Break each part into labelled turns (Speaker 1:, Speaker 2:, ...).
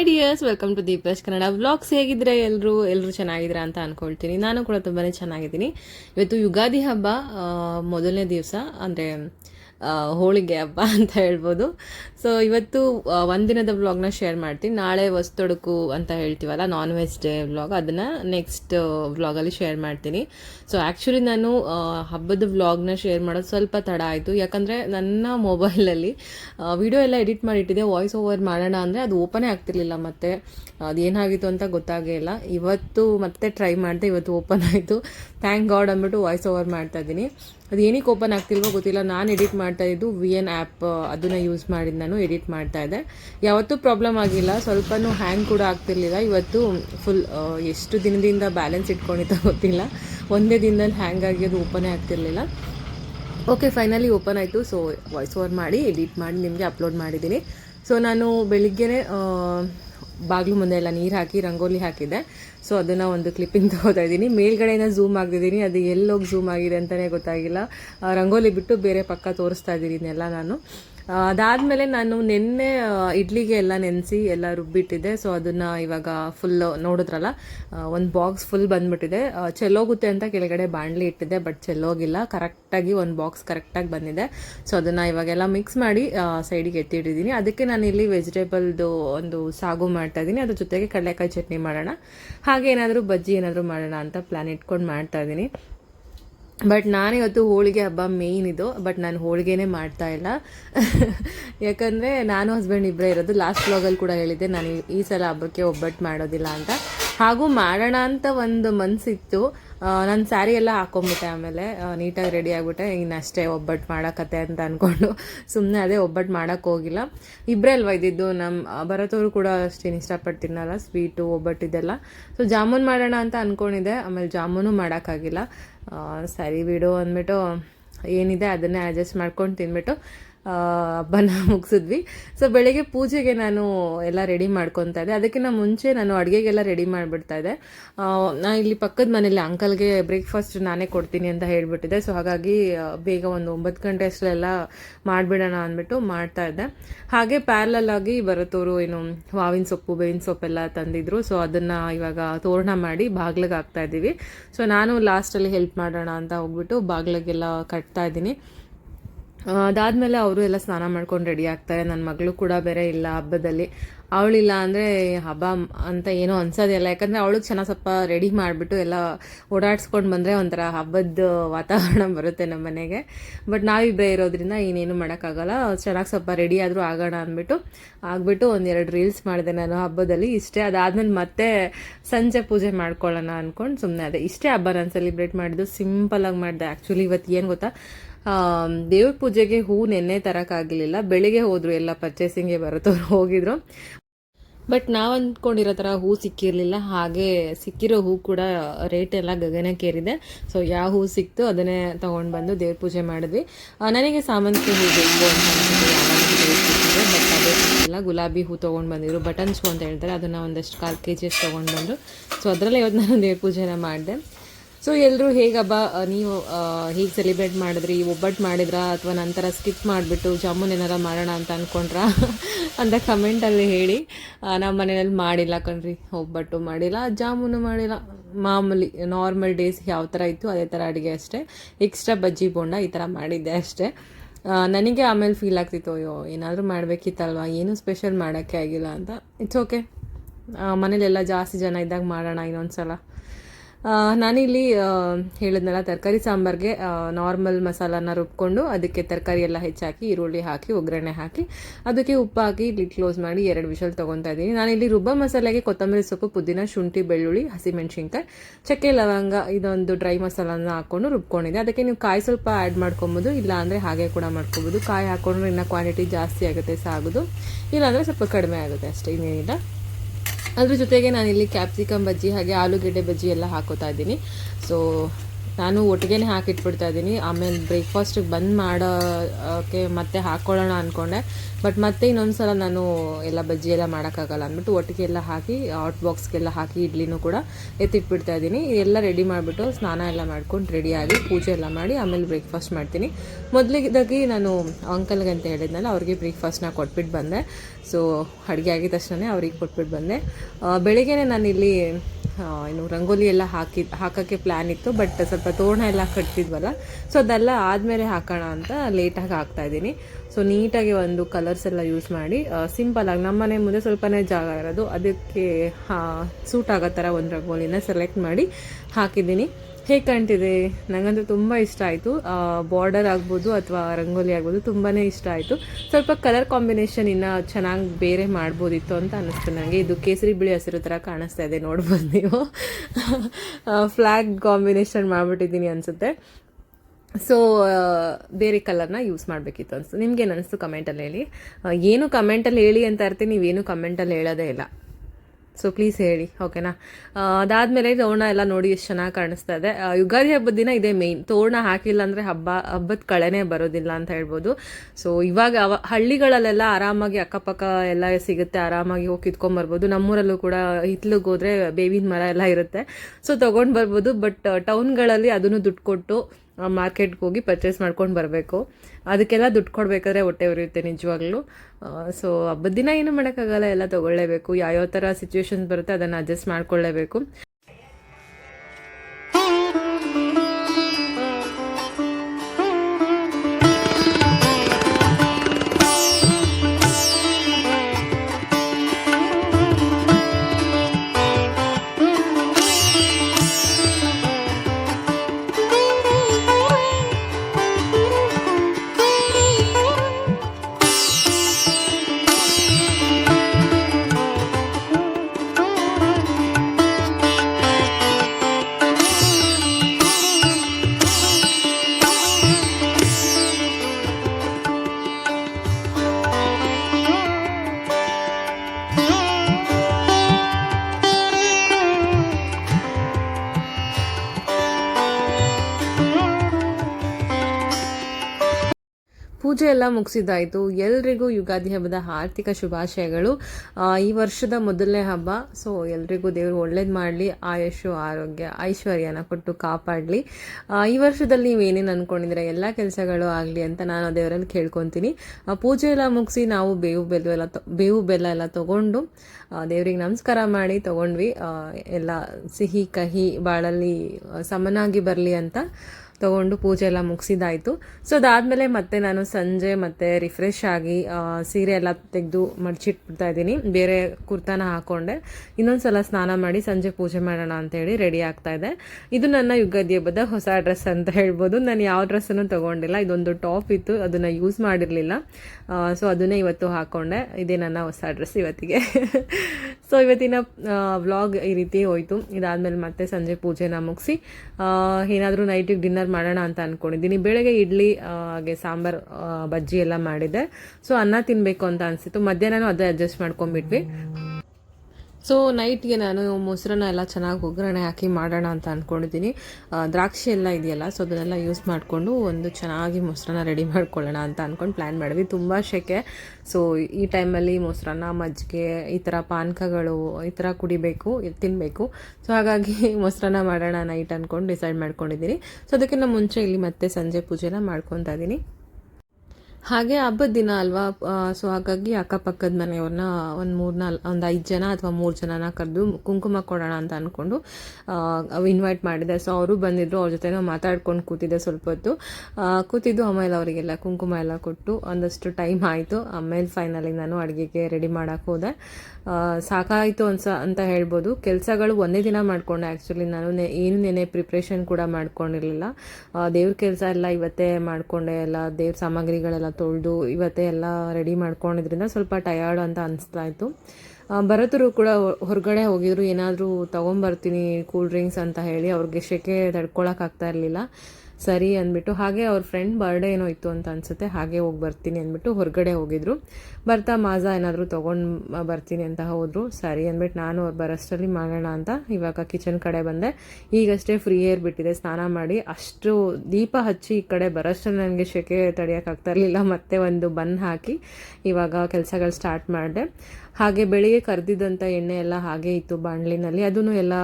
Speaker 1: Viewers welcome to Deepesh Kannada vlogs ಹೇಗಿದ್ರೆ ಎಲ್ಲರೂ ಎಲ್ಲರೂ ಚೆನ್ನಾಗಿದ್ದೀರಾ ಅಂತ ಅನ್ಕೊಳ್ತೀನಿ. ನಾನು ಕೂಡ ತುಂಬಾ ಚೆನ್ನಾಗಿದ್ದೀನಿ. ಇವತ್ತು ಯುಗಾದಿ ಹಬ್ಬ ಮೊದಲನೇ ದಿವಸ, ಅಂದರೆ ಹೋಳಿಗೆ ಹಬ್ಬ ಅಂತ ಹೇಳ್ಬೋದು. ಸೊ ಇವತ್ತು ಒಂದಿನದ ವ್ಲಾಗ್ನ ಶೇರ್ ಮಾಡ್ತೀನಿ. ನಾಳೆ ಹೊಸ್ತೊಡಕು ಅಂತ ಹೇಳ್ತೀವಲ್ಲ ನಾನ್ ವೆಜ್ ಡೇ ವ್ಲಾಗ್ ಅದನ್ನು ನೆಕ್ಸ್ಟ್ ವ್ಲಾಗಲ್ಲಿ ಶೇರ್ ಮಾಡ್ತೀನಿ. ಸೊ ಆ್ಯಕ್ಚುಲಿ ನಾನು ಹಬ್ಬದ ವ್ಲಾಗ್ನ ಶೇರ್ ಮಾಡೋದು ಸ್ವಲ್ಪ ತಡ ಆಯಿತು. ಯಾಕಂದರೆ ನನ್ನ ಮೊಬೈಲಲ್ಲಿ ವಿಡಿಯೋ ಎಲ್ಲ ಎಡಿಟ್ ಮಾಡಿಟ್ಟಿದೆ ವಾಯ್ಸ್ ಓವರ್ ಮಾಡೋಣ ಅಂದರೆ ಅದು ಓಪನೇ ಆಗ್ತಿರ್ಲಿಲ್ಲ ಮತ್ತೆ. ಅದೇನಾಗಿತ್ತು ಅಂತ ಗೊತ್ತಾಗೇ ಇಲ್ಲ. ಇವತ್ತು ಮತ್ತೆ ಟ್ರೈ ಮಾಡಿದೆ, ಇವತ್ತು ಓಪನ್ ಆಯಿತು. ಥ್ಯಾಂಕ್ ಗಾಡ್ ಅಂದ್ಬಿಟ್ಟು ವಾಯ್ಸ್ ಓವರ್ ಮಾಡ್ತಾ ಇದ್ದೀನಿ. ಅದು ಏನಕ್ಕೆ ಓಪನ್ ಆಗ್ತಿಲ್ವೋ ಗೊತ್ತಿಲ್ಲ. ನಾನು ಎಡಿಟ್ ಮಾಡ್ತಾ ಇದ್ದು ವಿ ಎನ್ ಆ್ಯಪ್ ಅದನ್ನು ಯೂಸ್ ಮಾಡಿದ್ದು ನಾನು ಎಡಿಟ್ ಮಾಡ್ತಾ ಇದ್ದೆ. ಯಾವತ್ತೂ ಪ್ರಾಬ್ಲಮ್ ಆಗಿಲ್ಲ. ಸ್ವಲ್ಪನೂ ಹ್ಯಾಂಗ್ ಕೂಡ ಆಗ್ತಿರ್ಲಿಲ್ಲ. ಇವತ್ತು ಫುಲ್ ಎಷ್ಟು ದಿನದಿಂದ ಬ್ಯಾಲೆನ್ಸ್ ಇಟ್ಕೊಂಡಿದ್ದ ಗೊತ್ತಿಲ್ಲ. ಒಂದೇ ದಿನದಲ್ಲಿ ಹ್ಯಾಂಗ್ ಆಗಿ ಅದು ಓಪನೇ ಆಗ್ತಿರ್ಲಿಲ್ಲ. ಓಕೆ ಫೈನಲಿ ಓಪನ್ ಆಯಿತು. ಸೊ ವಾಯ್ಸ್ ಓವರ್ ಮಾಡಿ ಎಡಿಟ್ ಮಾಡಿ ನಿಮಗೆ ಅಪ್ಲೋಡ್ ಮಾಡಿದ್ದೀನಿ. ಸೊ ನಾನು ಬೆಳಿಗ್ಗೆನೆ ಬಾಗಿಲು ಮುಂದೆ ಎಲ್ಲ ನೀರು ಹಾಕಿ, ರಂಗೋಲಿ ಹಾಕಿದ್ದೆ ಸೊ ಅದನ್ನು ಒಂದು ಕ್ಲಿಪ್ಪಿಂಗ್ ತಗೋತಾ ಇದ್ದೀನಿ. ಮೇಲ್ಗಡೆಯಿಂದ ಝೂಮ್ ಆಗಿದ್ದೀನಿ ಅದು ಎಲ್ಲೋಗಿ ಝೂಮ್ ಆಗಿದೆ ಅಂತಲೇ ಗೊತ್ತಾಗಿಲ್ಲ. ರಂಗೋಲಿ ಬಿಟ್ಟು ಬೇರೆ ಪಕ್ಕ ತೋರಿಸ್ತಾ ಇದ್ದೀನಿ ಇದನ್ನೆಲ್ಲ ನಾನು. ಅದಾದ್ಮೇಲೆ ನಾನು ನಿನ್ನೆ ಇಡ್ಲಿಗೆ ಎಲ್ಲ ನೆನೆಸಿ ಎಲ್ಲ ರುಬ್ಬಿಟ್ಟಿದ್ದೆ. ಸೊ ಅದನ್ನು ಇವಾಗ ಫುಲ್ ನೋಡಿದ್ರಲ್ಲ ಒಂದು ಬಾಕ್ಸ್ ಫುಲ್ ಬಂದ್ಬಿಟ್ಟಿದೆ. ಚೆಲ್ಲೋಗುತ್ತೆ ಅಂತ ಕೆಳಗಡೆ ಬಾಣಲಿ ಇಟ್ಟಿದ್ದೆ ಬಟ್ ಚೆಲ್ಲೋಗಿಲ್ಲ. ಕರೆಕ್ಟಾಗಿ ಒಂದು ಬಾಕ್ಸ್ ಕರೆಕ್ಟಾಗಿ ಬಂದಿದೆ. ಸೊ ಅದನ್ನು ಇವಾಗೆಲ್ಲ ಮಿಕ್ಸ್ ಮಾಡಿ ಸೈಡಿಗೆ ಎತ್ತಿಟ್ಟಿದ್ದೀನಿ. ಅದಕ್ಕೆ ನಾನು ಇಲ್ಲಿ ವೆಜಿಟೇಬಲ್ದು ಒಂದು ಸಾಗು ಮಾಡ್ತಾ ಇದ್ದೀನಿ ಅದ್ರ ಜೊತೆಗೆ ಕಡಲೆಕಾಯಿ ಚಟ್ನಿ ಮಾಡೋಣ. ಹಾಗೆ ಏನಾದರೂ ಬಜ್ಜಿ ಏನಾದರೂ ಮಾಡೋಣ ಅಂತ ಪ್ಲ್ಯಾನ್ ಇಟ್ಕೊಂಡು ಮಾಡ್ತಾ ಇದ್ದೀನಿ ಬಟ್ ನಾನು ಇವತ್ತು ಹೋಳಿಗೆ ಹಬ್ಬ ಮೇಯ್ನ್ ಇದು. ಬಟ್ ನಾನು ಹೋಳಿಗೆನೇ ಮಾಡ್ತಾ ಇಲ್ಲ. ಯಾಕಂದರೆ ನಾನು ಹಸ್ಬೆಂಡ್ ಇಬ್ಬರೇ ಇರೋದು. ಲಾಸ್ಟ್ ವ್ಲಾಗಲ್ಲಿ ಕೂಡ ಹೇಳಿದ್ದೆ, ನಾನು ಈ- ಸಲ ಹಬ್ಬಕ್ಕೆ ಒಬ್ಬಟ್ಟು ಮಾಡೋದಿಲ್ಲ ಅಂತ. ಹಾಗೂ ಮಾಡೋಣ ಅಂತ ಒಂದು ಮನಸ್ಸಿತ್ತು ನಾನು ಸ್ಯಾರಿ ಎಲ್ಲ ಹಾಕೊಂಬಿಟ್ಟೆ ಆಮೇಲೆ ನೀಟಾಗಿ ರೆಡಿ ಆಗಿಬಿಟ್ಟೆ. ಇನ್ನು ಅಷ್ಟೇ ಒಬ್ಬಟ್ಟು ಮಾಡೋಕತ್ತೆ ಅಂತ ಅಂದ್ಕೊಂಡು ಸುಮ್ಮನೆ ಅದೇ ಒಬ್ಬಟ್ಟು ಮಾಡೋಕ್ಕೆ ಹೋಗಿಲ್ಲ. ಇಬ್ಬರೇ ಅಲ್ವಾ ಇದ್ದಿದ್ದು? ನಮ್ಮ ಭರತವರು ಕೂಡ ಅಷ್ಟೇನು ಇಷ್ಟಪಟ್ಟು ತಿನ್ನಲ್ಲ ಸ್ವೀಟು ಒಬ್ಬಟ್ಟು ಇದೆಲ್ಲ. ಸೊ ಜಾಮೂನ್ ಮಾಡೋಣ ಅಂತ ಅಂದ್ಕೊಂಡಿದ್ದೆ ಆಮೇಲೆ ಜಾಮೂನು ಮಾಡೋಕ್ಕಾಗಿಲ್ಲ. ಸರಿ ಬಿಡು ಅಂದ್ಬಿಟ್ಟು ಏನಿದೆ ಅದನ್ನೇ ಅಡ್ಜಸ್ಟ್ ಮಾಡ್ಕೊಂಡು ತಿಂದ್ಬಿಟ್ಟು ಹಬ್ಬನ ಮುಗಿಸಿದ್ವಿ. ಸೊ ಬೆಳಗ್ಗೆ ಪೂಜೆಗೆ ನಾನು ಎಲ್ಲ ರೆಡಿ ಮಾಡ್ಕೊತಾ ಇದ್ದೆ. ಅದಕ್ಕಿಂತ ಮುಂಚೆ ನಾನು ಅಡುಗೆಗೆಲ್ಲ ರೆಡಿ ಮಾಡಿಬಿಡ್ತಾ ಇದ್ದೆ. ನಾನು ಇಲ್ಲಿ ಪಕ್ಕದ ಮನೇಲಿ ಅಂಕಲ್ಗೆ ಬ್ರೇಕ್ಫಾಸ್ಟ್ ನಾನೇ ಕೊಡ್ತೀನಿ ಅಂತ ಹೇಳಿಬಿಟ್ಟಿದ್ದೆ. ಸೊ ಹಾಗಾಗಿ ಬೇಗ ಒಂದು ಒಂಬತ್ತು ಗಂಟೆ ಅಷ್ಟೆಲ್ಲ ಮಾಡಿಬಿಡೋಣ ಅಂದ್ಬಿಟ್ಟು ಮಾಡ್ತಾ ಇದ್ದೆ. ಹಾಗೆ ಪ್ಯಾರಲಲ್ ಆಗಿ ಬರತ್ತೋರು ಏನು ಮಾವಿನ ಸೊಪ್ಪು, ಬೇವಿನ ಸೊಪ್ಪೆಲ್ಲ ತಂದಿದ್ರು. ಸೊ ಅದನ್ನು ಇವಾಗ ತೋರಣ ಮಾಡಿ ಬಾಗ್ಲಿಗೆ ಹಾಕ್ತಾ ಇದ್ದೀವಿ. ಸೊ ನಾನು ಲಾಸ್ಟಲ್ಲಿ ಹೆಲ್ಪ್ ಮಾಡೋಣ ಅಂತ ಹೋಗ್ಬಿಟ್ಟು ಬಾಗ್ಲಿಗೆಲ್ಲ ಕಟ್ತಾ ಇದ್ದೀನಿ. ಅದಾದ್ಮೇಲೆ ಅವರು ಎಲ್ಲ ಸ್ನಾನ ಮಾಡ್ಕೊಂಡು ರೆಡಿ ಆಗ್ತಾರೆ. ನನ್ನ ಮಗಳು ಕೂಡ ಬೇರೆ ಇಲ್ಲ ಹಬ್ಬದಲ್ಲಿ. ಅವಳಿಲ್ಲ ಅಂದರೆ ಹಬ್ಬ ಅಂತ ಏನೋ ಅನ್ಸೋದಿಲ್ಲ ಯಾಕಂದರೆ ಅವಳಿಗೆ ಚೆನ್ನಾಗಿ ಸ್ವಲ್ಪ ರೆಡಿ ಮಾಡಿಬಿಟ್ಟು ಎಲ್ಲ ಓಡಾಡ್ಸ್ಕೊಂಡು ಬಂದರೆ ಒಂಥರ ಹಬ್ಬದ ವಾತಾವರಣ ಬರುತ್ತೆ ನಮ್ಮ ಮನೆಗೆ. ಬಟ್ ನಾವಿಬ್ಬರೇ ಇರೋದ್ರಿಂದ ಏನೇನು ಮಾಡೋಕ್ಕಾಗಲ್ಲ. ಚೆನ್ನಾಗಿ ಸ್ವಲ್ಪ ರೆಡಿ ಆದರೂ ಆಗೋಣ ಅಂದ್ಬಿಟ್ಟು ಆಗ್ಬಿಟ್ಟು ಒಂದೆರಡು ರೀಲ್ಸ್ ಮಾಡಿದೆ ನಾನು ಹಬ್ಬದಲ್ಲಿ. ಇಷ್ಟೇ. ಅದಾದಮೇಲೆ ಮತ್ತೆ ಸಂಜೆ ಪೂಜೆ ಮಾಡ್ಕೊಳ್ಳೋಣ ಅಂದ್ಕೊಂಡು ಸುಮ್ಮನೆ ಅದೇ. ಇಷ್ಟೇ ಹಬ್ಬ ನಾನು ಸೆಲಿಬ್ರೇಟ್ ಮಾಡಿದ್ದು. ಸಿಂಪಲಾಗಿ ಮಾಡಿದೆ. ಆ್ಯಕ್ಚುಲಿ ಇವತ್ತು ಏನು ಗೊತ್ತಾ? ದೇವ್ರ ಪೂಜೆಗೆ ಹೂ ನೆನ್ನೆ ತರೋಕ್ಕಾಗಲಿಲ್ಲ ಬೆಳಿಗ್ಗೆ ಹೋದರು ಎಲ್ಲ ಪರ್ಚೇಸಿಂಗ್ಗೆ ಬರುತ್ತವ್ರು ಹೋಗಿದ್ರು. ಬಟ್ ನಾವು ಅಂದ್ಕೊಂಡಿರೋ ಥರ ಹೂ ಸಿಕ್ಕಿರಲಿಲ್ಲ. ಹಾಗೆ ಸಿಕ್ಕಿರೋ ಹೂ ಕೂಡ ರೇಟ್ ಎಲ್ಲ ಗಗನಕ್ಕೇರಿದೆ ಸೊ ಯಾವ ಹೂ ಸಿಕ್ತು ಅದನ್ನೇ ತೊಗೊಂಡು ಬಂದು ದೇವ್ರ ಪೂಜೆ ಮಾಡಿದ್ವಿ. ನನಗೆ ಸಾಮಂತಿಗೆ ಹೂ ಬೇಕು ಬಟ್ ಅದೇ ಸಿಕ್ಕಿಲ್ಲ. ಗುಲಾಬಿ ಹೂ ತೊಗೊಂಡು ಬಂದಿದ್ರು. ಬಟನ್ಸ್ ಹೂ ಅಂತ ಹೇಳ್ತಾರೆ. ಅದನ್ನು ಒಂದಷ್ಟು ಕಾಲು ಕೆ ಜಿ ತೊಗೊಂಡು ಬಂದರು. ಸೊ ಅದರಲ್ಲೇ ಇವತ್ತು ನಾನು ದೇವ್ರ ಪೂಜೆನ ಮಾಡಿದೆ. ಸೊ ಎಲ್ಲರೂ ಹೇಗೆ ಹಬ್ಬ ನೀವು ಹೀಗೆ ಸೆಲೆಬ್ರೇಟ್ ಮಾಡಿದ್ರಿ, ಒಬ್ಬಟ್ಟು ಮಾಡಿದ್ರಾ, ಅಥವಾ ನಂತರ ಸ್ಕಿಪ್ ಮಾಡಿಬಿಟ್ಟು ಜಾಮೂನ್ ಏನಾರ ಮಾಡೋಣ ಅಂತ ಅಂದ್ಕೊಂಡ್ರಾ ಅಂತ ಕಮೆಂಟಲ್ಲಿ ಹೇಳಿ. ನಮ್ಮ ಮನೆಯಲ್ಲಿ ಮಾಡಿಲ್ಲ ಕಣ್ರಿ. ಒಬ್ಬಟ್ಟು ಮಾಡಿಲ್ಲ, ಜಾಮೂನು ಮಾಡಿಲ್ಲ. ಮಾಮೂಲಿ ನಾರ್ಮಲ್ ಡೇಸ್ ಯಾವ ಥರ ಇತ್ತು, ಅದೇ ಥರ ಅಡುಗೆ ಅಷ್ಟೇ. ಎಕ್ಸ್ಟ್ರಾ ಬಜ್ಜಿ ಬೋಂಡ ಈ ಥರ ಮಾಡಿದ್ದೆ ಅಷ್ಟೇ. ನನಗೆ ಆಮೇಲೆ ಫೀಲ್ ಆಗ್ತಿತ್ತು, ಅಯ್ಯೋ, ಏನಾದರೂ ಮಾಡಬೇಕಿತ್ತಲ್ವ, ಏನೂ ಸ್ಪೆಷಲ್ ಮಾಡೋಕ್ಕೆ ಆಗಿಲ್ಲ ಅಂತ. ಇಟ್ಸ್ ಓಕೆ ಮನೇಲೆಲ್ಲ ಜಾಸ್ತಿ ಜನ ಇದ್ದಾಗ ಮಾಡೋಣ ಇನ್ನೊಂದು ಸಲ ನಾನಿಲ್ಲಿ ಹೇಳಿದ್ನಲ್ಲ, ತರಕಾರಿ ಸಾಂಬಾರ್ಗೆ ನಾರ್ಮಲ್ ಮಸಾಲಾನ ರುಬ್ಕೊಂಡು ಅದಕ್ಕೆ ತರಕಾರಿ ಎಲ್ಲ ಹೆಚ್ಚಾಕಿ, ಈರುಳ್ಳಿ ಹಾಕಿ, ಒಗ್ಗರಣೆ ಹಾಕಿ, ಅದಕ್ಕೆ ಉಪ್ಪು ಹಾಕಿ ಲಿಡ್ ಕ್ಲೋಸ್ ಮಾಡಿ ಎರಡು ವಿಷಲ್ ತೊಗೊತಾ ಇದ್ದೀನಿ. ನಾನಿಲ್ಲಿ ರುಬ್ಬ ಮಸಾಲೆಗೆ ಕೊತ್ತಂಬರಿ ಸೊಪ್ಪು, ಪುದೀನ, ಶುಂಠಿ, ಬೆಳ್ಳುಳ್ಳಿ, ಹಸಿಮೆಣಸಿನ್ಕಾಯಿ, ಚಕ್ಕೆ ಲವಂಗ, ಇದೊಂದು ಡ್ರೈ ಮಸಾಲಾನ ಹಾಕ್ಕೊಂಡು ರುಬ್ಕೊಂಡಿದ್ದೆ. ಅದಕ್ಕೆ ನೀವು ಕಾಯಿ ಸ್ವಲ್ಪ ಆ್ಯಡ್ ಮಾಡ್ಕೊಬೋದು, ಇಲ್ಲ ಅಂದರೆ ಹಾಗೆ ಕೂಡ ಮಾಡ್ಕೊಬೋದು. ಕಾಯಿ ಹಾಕ್ಕೊಂಡ್ರೆ ಇನ್ನೂ ಕ್ವಾಂಟಿಟಿ ಜಾಸ್ತಿ ಆಗುತ್ತೆ, ಸಾಗೋದು. ಇಲ್ಲಾಂದರೆ ಸ್ವಲ್ಪ ಕಡಿಮೆ ಆಗುತ್ತೆ ಅಷ್ಟೇ, ಇನ್ನೇನಿಲ್ಲ. ಅದ್ರ ಜೊತೆಗೆ ನಾನಿಲ್ಲಿ ಕ್ಯಾಪ್ಸಿಕಮ್ ಬಜ್ಜಿ ಹಾಗೆ ಆಲೂಗೆಡ್ಡೆ ಬಜ್ಜಿ ಎಲ್ಲ ಹಾಕೋತಾ ಇದ್ದೀನಿ. ಸೊ ನಾನು ಒಟ್ಟಿಗೆನೇ ಹಾಕಿಟ್ಬಿಡ್ತಾ ಇದ್ದೀನಿ. ಆಮೇಲೆ ಬ್ರೇಕ್ಫಾಸ್ಟಿಗೆ ಬಂದ್ ಮಾಡೋಕ್ಕೆ ಮತ್ತೆ ಹಾಕ್ಕೊಳ್ಳೋಣ ಅಂದ್ಕೊಂಡೆ ಬಟ್ ಮತ್ತೆ ಇನ್ನೊಂದು ಸಲ ನಾನು ಎಲ್ಲ ಬಜ್ಜಿ ಎಲ್ಲ ಮಾಡೋಕ್ಕಾಗಲ್ಲ ಅಂದ್ಬಿಟ್ಟು ಒಟ್ಟಿಗೆ ಎಲ್ಲ ಹಾಕಿ ಹಾಟ್ ಬಾಕ್ಸ್ಗೆಲ್ಲ ಹಾಕಿ, ಇಡ್ಲಿನೂ ಕೂಡ ಎತ್ತಿಟ್ಬಿಡ್ತಾ ಇದ್ದೀನಿ. ಎಲ್ಲ ರೆಡಿ ಮಾಡಿಬಿಟ್ಟು ಸ್ನಾನ ಎಲ್ಲ ಮಾಡ್ಕೊಂಡು ರೆಡಿಯಾಗಿ ಪೂಜೆ ಎಲ್ಲ ಮಾಡಿ ಆಮೇಲೆ ಬ್ರೇಕ್ಫಾಸ್ಟ್ ಮಾಡ್ತೀನಿ. ಮೊದಲಿದಾಗಿ ನಾನು ಅಂಕಲ್ಗೆ ಅಂತ ಹೇಳಿದ್ನಲ್ಲ, ಅವ್ರಿಗೆ ಬ್ರೇಕ್ಫಾಸ್ಟ್ನ ಕೊಟ್ಬಿಟ್ಟು ಬಂದೆ. ಸೊ ಅಡುಗೆ ಆಗಿದ ತಕ್ಷಣ ಅವ್ರಿಗೆ ಕೊಟ್ಬಿಟ್ಟು ಬಂದೆ. ಬೆಳಿಗ್ಗೆ ಬೆಳಿಗ್ಗೆನೇ ನಾನು ಇಲ್ಲಿ ಏನು ರಂಗೋಲಿ ಎಲ್ಲ ಹಾಕಿ, ಹಾಕೋಕ್ಕೆ ಪ್ಲ್ಯಾನ್ ಇತ್ತು ಬಟ್ ಸ್ವಲ್ಪ ತೋರಣ ಎಲ್ಲ ಕಟ್ತಿದ್ವಲ್ಲ ಸೊ ಅದೆಲ್ಲ ಆದಮೇಲೆ ಹಾಕೋಣ ಅಂತ ಲೇಟಾಗಿ ಹಾಕ್ತಾ ಇದ್ದೀನಿ. ಸೊ ನೀಟಾಗಿ ಒಂದು ಕಲರ್ಸ್ ಎಲ್ಲ ಯೂಸ್ ಮಾಡಿ ಸಿಂಪಲಾಗಿ ನಮ್ಮ ಮನೆ ಮುಂದೆ ಸ್ವಲ್ಪನೇ ಜಾಗ ಇರೋದು, ಅದಕ್ಕೆ ಸೂಟ್ ಆಗೋ ಥರ ಒಂದು ರಂಗೋಲಿನ ಸೆಲೆಕ್ಟ್ ಮಾಡಿ ಹಾಕಿದ್ದೀನಿ. ಹೇಗೆ ಕಾಣ್ತಿದೆ? ನನಗಂತೂ ತುಂಬ ಇಷ್ಟ ಆಯಿತು. ಬಾರ್ಡರ್ ಆಗ್ಬೋದು ಅಥವಾ ರಂಗೋಲಿ ಆಗ್ಬೋದು ತುಂಬಾ ಇಷ್ಟ ಆಯಿತು. ಸ್ವಲ್ಪ ಕಲರ್ ಕಾಂಬಿನೇಷನ್ ಇನ್ನು ಚೆನ್ನಾಗಿ ಬೇರೆ ಮಾಡ್ಬೋದಿತ್ತು ಅಂತ ಅನ್ನಿಸ್ತು ನನಗೆ ಇದು ಕೇಸರಿ ಬಿಳಿ ಹಸಿರು ಥರ ಕಾಣಿಸ್ತಾ ಇದೆ, ನೋಡ್ಬೋದು ನೀವು. ಫ್ಲ್ಯಾಗ್ ಕಾಂಬಿನೇಷನ್ ಮಾಡಿಬಿಟ್ಟಿದ್ದೀನಿ ಅನಿಸುತ್ತೆ. ಸೊ ಬೇರೆ ಕಲರ್ನ ಯೂಸ್ ಮಾಡಬೇಕಿತ್ತು ಅನಿಸ್ತು ನಿಮ್ಗೇನು ಅನಿಸ್ತು ಕಮೆಂಟಲ್ಲಿ ಹೇಳಿ. ಏನು ಕಮೆಂಟಲ್ಲಿ ಹೇಳಿ ಅಂತ ಇರ್ತೀನಿ ನೀವೇನು ಕಮೆಂಟಲ್ಲಿ ಹೇಳೋದೇ ಇಲ್ಲ. ಸೊ ಪ್ಲೀಸ್ ಹೇಳಿ ಓಕೆನಾ ಅದಾದಮೇಲೆ ತೋರಣ ಎಲ್ಲ ನೋಡಿ ಎಷ್ಟು ಚೆನ್ನಾಗಿ ಕಾಣಿಸ್ತಾ ಇದೆ. ಯುಗಾದಿ ಹಬ್ಬದ ದಿನ ಇದೇ ಮೇಯ್ನ್ ತೋರಣ ಹಾಕಿಲ್ಲ ಅಂದರೆ ಹಬ್ಬ, ಹಬ್ಬದ ಕಳೆನೇ ಬರೋದಿಲ್ಲ ಅಂತ ಹೇಳ್ಬೋದು. ಸೊ ಇವಾಗ ಅವ, ಹಳ್ಳಿಗಳಲ್ಲೆಲ್ಲ ಆರಾಮಾಗಿ ಅಕ್ಕಪಕ್ಕ ಎಲ್ಲ ಸಿಗುತ್ತೆ, ಆರಾಮಾಗಿ ಹೋಗಿ ಕಿತ್ಕೊಂಬರ್ಬೋದು. ನಮ್ಮೂರಲ್ಲೂ ಕೂಡ ಹಿತ್ಲಿಗೆ ಹೋದರೆ ಬೇವಿನ ಮರ ಎಲ್ಲ ಇರುತ್ತೆ. ಸೊ ತೊಗೊಂಡು ಬರ್ಬೋದು ಬಟ್ ಟೌನ್ಗಳಲ್ಲಿ ಅದನ್ನು ದುಡ್ಡು ಕೊಟ್ಟು ಮಾರ್ಕೆಟ್ಗೆ ಹೋಗಿ ಪರ್ಚೇಸ್ ಮಾಡ್ಕೊಂಡು ಬರಬೇಕು. ಅದಕ್ಕೆಲ್ಲ ದುಡ್ಡು ಕೊಡಬೇಕಾದ್ರೆ ಹೊಟ್ಟೆ ಉರಿಯುತ್ತೆ ನಿಜವಾಗ್ಲೂ. ಸೊ ಹಬ್ಬದ ದಿನ ಏನು ಮಾಡೋಕ್ಕಾಗಲ್ಲ, ಎಲ್ಲ ತೊಗೊಳ್ಳೇಬೇಕು. ಯಾವ್ಯಾವ ಥರ ಸಿಚುವೇಶನ್ಸ್ ಬರುತ್ತೆ ಅದನ್ನು ಅಡ್ಜಸ್ಟ್ ಮಾಡ್ಕೊಳ್ಳೇಬೇಕು. ಪೂಜೆ ಎಲ್ಲ ಮುಗಿಸಿದ್ದಾಯಿತು. ಎಲ್ರಿಗೂ ಯುಗಾದಿ ಹಬ್ಬದ ಆರ್ಥಿಕ ಶುಭಾಶಯಗಳು. ಈ ವರ್ಷದ ಮೊದಲನೇ ಹಬ್ಬ, ಸೊ ಎಲ್ರಿಗೂ ದೇವರು ಒಳ್ಳೇದು ಮಾಡಲಿ, ಆಯುಷು, ಆರೋಗ್ಯ, ಐಶ್ವರ್ಯನ ಕೊಟ್ಟು ಕಾಪಾಡಲಿ. ಈ ವರ್ಷದಲ್ಲಿ ನೀವೇನೇನು ಅಂದ್ಕೊಂಡಿದ್ರೆ ಎಲ್ಲ ಕೆಲಸಗಳು ಆಗಲಿ ಅಂತ ನಾನು ದೇವರಲ್ಲಿ ಕೇಳ್ಕೊತೀನಿ. ಪೂಜೆ ಎಲ್ಲ ಮುಗಿಸಿ ನಾವು ಬೇವು ಬೆಲ್ಲ ಎಲ್ಲ ಬೇವು ಬೆಲ್ಲ ಎಲ್ಲ ತೊಗೊಂಡು ದೇವ್ರಿಗೆ ನಮಸ್ಕಾರ ಮಾಡಿ ತೊಗೊಂಡ್ವಿ. ಎಲ್ಲ ಸಿಹಿ, ಕಹಿ, ಬಾಳಲ್ಲಿ ಸಮನಾಗಿ ಬರಲಿ ಅಂತ. ತಗೊಂಡು ಪೂಜೆ ಎಲ್ಲ ಮುಗಿಸಿದಾಯಿತು ಸೊ ಅದಾದಮೇಲೆ ಮತ್ತೆ ನಾನು ಸಂಜೆ ಮತ್ತೆ ರಿಫ್ರೆಶ್ ಆಗಿ ಸೀರೆ ಎಲ್ಲ ತೆಗೆದು ಮಡಚಿಟ್ಬಿಡ್ತಾ ಇದ್ದೀನಿ. ಬೇರೆ ಕುರ್ತಾನ ಹಾಕೊಂಡೆ. ಇನ್ನೊಂದು ಸಲ ಸ್ನಾನ ಮಾಡಿ ಸಂಜೆ ಪೂಜೆ ಮಾಡೋಣ ಅಂತೇಳಿ ರೆಡಿ ಆಗ್ತಾ ಇದೆ. ಇದು ನನ್ನ ಯುಗಾದಿ ಹಬ್ಬದ ಹೊಸ ಡ್ರೆಸ್ ಅಂತ ಹೇಳ್ಬೋದು. ನಾನು ಯಾವ ಡ್ರೆಸ್ಸನ್ನು ತೊಗೊಂಡಿಲ್ಲ. ಇದೊಂದು ಟಾಪ್ ಇತ್ತು. ಅದನ್ನು ಯೂಸ್ ಮಾಡಿರಲಿಲ್ಲ. ಸೊ ಅದನ್ನೇ ಇವತ್ತು ಹಾಕ್ಕೊಂಡೆ ಇದೇ ನನ್ನ ಹೊಸ ಡ್ರೆಸ್ ಇವತ್ತಿಗೆ. ಸೊ ಇವತ್ತಿನ ವ್ಲಾಗ್ ಈ ರೀತಿ ಹೋಯಿತು. ಇದಾದಮೇಲೆ ಮತ್ತೆ ಸಂಜೆ ಪೂಜೆನ ಮುಗಿಸಿ ಏನಾದರೂ ನೈಟಿಗೆ ಡಿನ್ನರ್ ಮಾಡೋಣ ಅಂತ ಅಂದ್ಕೊಂಡಿದ್ದೀನಿ ಬೆಳಗ್ಗೆ ಇಡ್ಲಿ ಹಾಗೆ ಸಾಂಬಾರು ಬಜ್ಜಿ ಎಲ್ಲ ಮಾಡಿದ್ದೆ. ಸೊ ಅನ್ನ ತಿನ್ನಬೇಕು ಅಂತ ಅನಿಸಿತ್ತು. ಮಧ್ಯಾಹ್ನನೂ ಅದೇ ಅಡ್ಜಸ್ಟ್ ಮಾಡ್ಕೊಂಡ್ಬಿಟ್ವಿ. ಸೊ ನೈಟ್ಗೆ ನಾನು ಮೊಸರನ್ನ ಎಲ್ಲ ಚೆನ್ನಾಗಿ ಒಗ್ಗರಣೆ ಹಾಕಿ ಮಾಡೋಣ ಅಂತ ಅಂದ್ಕೊಂಡಿದ್ದೀನಿ ದ್ರಾಕ್ಷಿ ಎಲ್ಲ ಇದೆಯಲ್ಲ ಸೊ ಅದನ್ನೆಲ್ಲ ಯೂಸ್ ಮಾಡಿಕೊಂಡು ಒಂದು ಚೆನ್ನಾಗಿ ಮೊಸರನ್ನ ರೆಡಿ ಮಾಡ್ಕೊಳ್ಳೋಣ ಅಂತ ಅಂದ್ಕೊಂಡು ಪ್ಲ್ಯಾನ್ ಮಾಡಿದ್ವಿ. ತುಂಬ ಶೆಕೆ. ಸೊ ಈ ಟೈಮಲ್ಲಿ ಮೊಸರನ್ನ, ಮಜ್ಜಿಗೆ, ಈ ಥರ ಪಾನಕಗಳು, ಈ ಥರ ಕುಡಿಬೇಕು ತಿನ್ನಬೇಕು ಸೊ ಹಾಗಾಗಿ ಮೊಸರನ್ನ ಮಾಡೋಣ ನೈಟ್ ಅಂದ್ಕೊಂಡು ಡಿಸೈಡ್ ಮಾಡ್ಕೊಂಡಿದ್ದೀನಿ. ಸೊ ಅದಕ್ಕಿಂತ ಮುಂಚೆ ಇಲ್ಲಿ ಮತ್ತೆ ಸಂಜೆ ಪೂಜೆನ ಮಾಡ್ಕೊತಾ ಇದ್ದೀನಿ ಹಾಗೆ ಹಬ್ಬದ ದಿನ ಅಲ್ವಾ? ಸೊ ಹಾಗಾಗಿ ಅಕ್ಕಪಕ್ಕದ ಮನೆಯವ್ರನ್ನ ಒಂದು ಮೂರು ನಾಲ್, ಒಂದು ಐದು ಜನ ಅಥವಾ ಮೂರು ಜನನ ಕರೆದು ಕುಂಕುಮ ಕೊಡೋಣ ಅಂತ ಅಂದ್ಕೊಂಡು ಇನ್ವೈಟ್ ಮಾಡಿದೆ ಸೊ ಅವರು ಬಂದಿದ್ರು, ಅವ್ರ ಜೊತೆ ಮಾತಾಡ್ಕೊಂಡು ಕೂತಿದ್ದೆ ಸ್ವಲ್ಪ ಹೊತ್ತು. ಕೂತಿದ್ದು ಆಮೇಲೆ ಅವರಿಗೆಲ್ಲ ಕುಂಕುಮ ಎಲ್ಲ ಕೊಟ್ಟು ಒಂದಷ್ಟು ಟೈಮ್ ಆಯಿತು. ಆಮೇಲೆ ಫೈನಲಿ ನಾನು ಅಡುಗೆಗೆ ರೆಡಿ ಮಾಡೋಕ್ಕೆ ಹೋದೆ. ಸಾಕಾಯಿತು ಅನ್ಸ, ಅಂತ ಹೇಳ್ಬೋದು. ಕೆಲಸಗಳು ಒಂದೇ ದಿನ ಮಾಡ್ಕೊಂಡೆ ಆ್ಯಕ್ಚುಲಿ ನಾನು ನೆ, ಏನು ನೆನೆ ಪ್ರಿಪ್ರೇಷನ್ ಕೂಡ ಮಾಡ್ಕೊಂಡಿರಲಿಲ್ಲ. ದೇವ್ರ ಕೆಲಸ ಎಲ್ಲ ಇವತ್ತೇ ಮಾಡಿಕೊಂಡೆ, ಎಲ್ಲ ದೇವ್ರ ಸಾಮಗ್ರಿಗಳೆಲ್ಲ ತೊಳೆದು ಇವತ್ತೇ ಎಲ್ಲ ರೆಡಿ ಮಾಡ್ಕೊಂಡಿದ್ರಿಂದ ಸ್ವಲ್ಪ ಟಯರ್ಡ್ ಅಂತ ಅನಿಸ್ತಾ ಇತ್ತು ಭರತರು ಕೂಡ ಹೊರಗಡೆ ಹೋಗಿದ್ರು, ಏನಾದರೂ ತೊಗೊಂಬರ್ತೀನಿ ಕೂಲ್ ಡ್ರಿಂಕ್ಸ್ ಅಂತ ಹೇಳಿ ಅವ್ರಿಗೆ ಶೆಕೆ ತಡ್ಕೊಳಕ್ಕಾಗ್ತಾ ಇರಲಿಲ್ಲ. ಸರಿ ಅಂದ್ಬಿಟ್ಟು ಹಾಗೆ ಅವ್ರ ಫ್ರೆಂಡ್ ಬರ್ಡೇ ಏನೋ ಇತ್ತು ಅಂತ ಅನ್ಸುತ್ತೆ, ಹಾಗೆ ಹೋಗಿ ಬರ್ತೀನಿ ಅಂದ್ಬಿಟ್ಟು ಹೊರಗಡೆ ಹೋಗಿದ್ರು. ಬರ್ತಾ ಮಾಜಾ ಏನಾದರೂ ತೊಗೊಂಡು ಬರ್ತೀನಿ ಅಂತ ಹೋದರು. ಸರಿ ಅಂದ್ಬಿಟ್ಟು ನಾನು ಅವ್ರು ಬರೋಷ್ಟರಲ್ಲಿ ಮಾಡೋಣ ಅಂತ ಇವಾಗ ಕಿಚನ್ ಕಡೆ ಬಂದೆ. ಈಗಷ್ಟೇ ಫ್ರೀ ಏರ್ ಬಿಟ್ಟಿದೆ, ಸ್ನಾನ ಮಾಡಿ. ಅಷ್ಟು ದೀಪ ಹಚ್ಚಿ ಈ ಕಡೆ ಬರೋಷ್ಟರಲ್ಲಿ ನನಗೆ ಸೆಕೆ ತಡೆಯೋಕ್ಕಾಗ್ತಾ ಇರಲಿಲ್ಲ. ಮತ್ತೆ ಒಂದು ಬನ್ ಹಾಕಿ ಇವಾಗ ಕೆಲಸಗಳು ಸ್ಟಾರ್ಟ್ ಮಾಡಿದೆ. ಹಾಗೆ ಬೆಳಿಗ್ಗೆ ಕರೆದಿದ್ದಂಥ ಎಣ್ಣೆ ಎಲ್ಲ ಹಾಗೆ ಇತ್ತು ಬಾಣಲಿನಲ್ಲಿ. ಅದನ್ನು ಎಲ್ಲ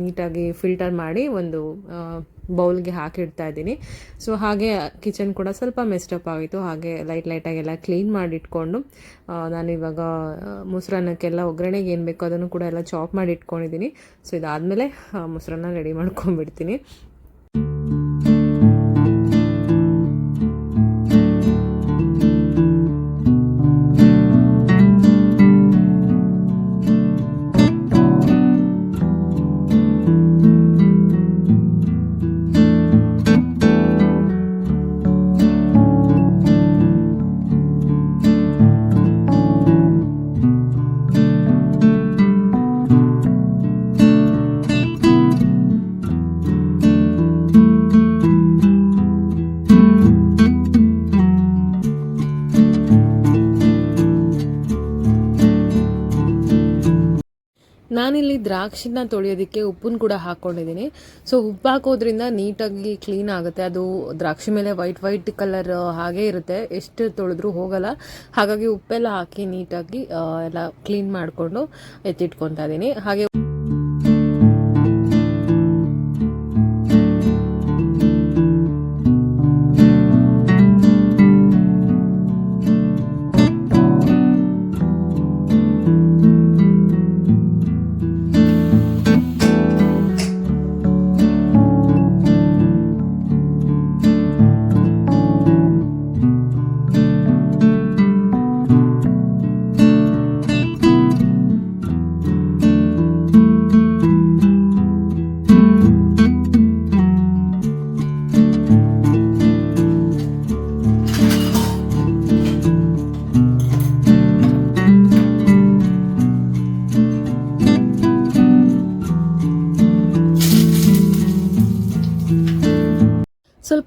Speaker 1: ನೀಟಾಗಿ ಫಿಲ್ಟರ್ ಮಾಡಿ ಒಂದು ಬೌಲ್ಗೆ ಹಾಕಿಡ್ತಾ ಇದ್ದೀನಿ. ಸೊ ಹಾಗೆ ಕಿಚನ್ ಕೂಡ ಸ್ವಲ್ಪ ಮೆಸ್ಟಪ್ ಆಗಿತ್ತು ಹಾಗೆ ಲೈಟ್ ಲೈಟಾಗೆಲ್ಲ ಕ್ಲೀನ್ ಮಾಡಿಟ್ಕೊಂಡು ನಾನು ಇವಾಗ ಮೊಸರನ್ನಕ್ಕೆಲ್ಲ ಒಗ್ಗರಣೆಗೆ ಏನು ಬೇಕೋ ಅದನ್ನು ಕೂಡ ಎಲ್ಲ ಚಾಪ್ ಮಾಡಿ ಇಟ್ಕೊಂಡಿದ್ದೀನಿ ಸೊ ಇದಾದಮೇಲೆ ಮೊಸರನ್ನ ರೆಡಿ ಮಾಡ್ಕೊಂಡ್ಬಿಡ್ತೀನಿ. ನಾನಿಲ್ಲಿ ದ್ರಾಕ್ಷಿನ ತೊಳೆಯೋದಕ್ಕೆ ಉಪ್ಪನ್ನು ಕೂಡ ಹಾಕ್ಕೊಂಡಿದ್ದೀನಿ. ಸೊ ಉಪ್ಪು ಹಾಕೋದ್ರಿಂದ ನೀಟಾಗಿ ಕ್ಲೀನ್ ಆಗುತ್ತೆ. ಅದು ದ್ರಾಕ್ಷಿ ಮೇಲೆ ವೈಟ್ ವೈಟ್ ಕಲರ್ ಹಾಗೆ ಇರುತ್ತೆ. ಎಷ್ಟು ತೊಳೆದ್ರೂ ಹೋಗಲ್ಲ. ಹಾಗಾಗಿ ಉಪ್ಪೆಲ್ಲ ಹಾಕಿ ನೀಟಾಗಿ ಎಲ್ಲ ಕ್ಲೀನ್ ಮಾಡಿಕೊಂಡು ಎತ್ತಿಟ್ಕೊತಾ ಇದ್ದೀನಿ. ಹಾಗೆ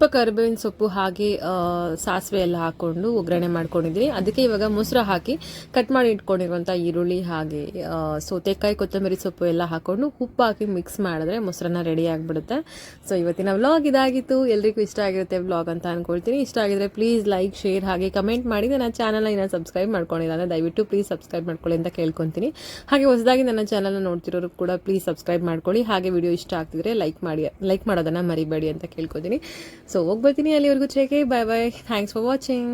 Speaker 1: ಸ್ವಲ್ಪ ಕರಿಬೇವಿನ ಸೊಪ್ಪು ಹಾಗೆ ಸಾಸಿವೆ ಎಲ್ಲ ಹಾಕ್ಕೊಂಡು ಒಗ್ಗರಣೆ ಮಾಡ್ಕೊಂಡಿದ್ದೀನಿ ಅದಕ್ಕೆ ಇವಾಗ ಮೊಸರು ಹಾಕಿ ಕಟ್ ಮಾಡಿ ಇಟ್ಕೊಂಡಿರುವಂಥ ಈರುಳ್ಳಿ ಹಾಗೆ ಸೌತೆಕಾಯಿ, ಕೊತ್ತಂಬರಿ ಸೊಪ್ಪು ಎಲ್ಲ ಹಾಕ್ಕೊಂಡು ಉಪ್ಪು ಹಾಕಿ ಮಿಕ್ಸ್ ಮಾಡಿದ್ರೆ ಮೊಸರನ್ನ ರೆಡಿ ಆಗಿಬಿಡುತ್ತೆ. ಸೊ ಇವತ್ತಿನ ವ್ಲಾಗ್ ಇದಾಗಿತ್ತು. ಎಲ್ರಿಗೂ ಇಷ್ಟ ಆಗಿರುತ್ತೆ ವ್ಲಾಗ್ ಅಂತ ಅಂದ್ಕೊಳ್ತೀನಿ ಇಷ್ಟ ಆಗಿದ್ರೆ ಪ್ಲೀಸ್ ಲೈಕ್ ಶೇರ್ ಹಾಗೆ ಕಮೆಂಟ್ ಮಾಡಿ. ನನ್ನ ಚಾನಲ್ನ ಇನ್ನೂ ಸಬ್ಸ್ಕ್ರೈಬ್ ಮಾಡ್ಕೊಂಡಿಲ್ಲ ಅಂದರೆ ದಯವಿಟ್ಟು ಪ್ಲೀಸ್ ಸಬ್ಸ್ಕ್ರೈಬ್ ಮಾಡ್ಕೊಳ್ಳಿ ಅಂತ ಕೇಳ್ಕೊತೀನಿ. ಹಾಗೆ ಹೊಸದಾಗಿ ನನ್ನ ಚಾನಲ್ನ ನೋಡ್ತಿರೋರು ಕೂಡ ಪ್ಲೀಸ್ ಸಬ್ಸ್ಕ್ರೈಬ್ ಮಾಡ್ಕೊಳ್ಳಿ. ಹಾಗೆ ವಿಡಿಯೋ ಇಷ್ಟ ಆಗ್ತಿದ್ರೆ ಲೈಕ್ ಮಾಡಿ ಲೈಕ್ ಮಾಡೋದನ್ನು ಮರಿಬೇಡಿ ಅಂತ ಕೇಳ್ಕೊತೀನಿ. ಸೊ ಹೋಗ್ಬರ್ತೀನಿ ಅಲ್ಲಿವರೆಗೂ ಚೇಕೆ bye bye thanks for watching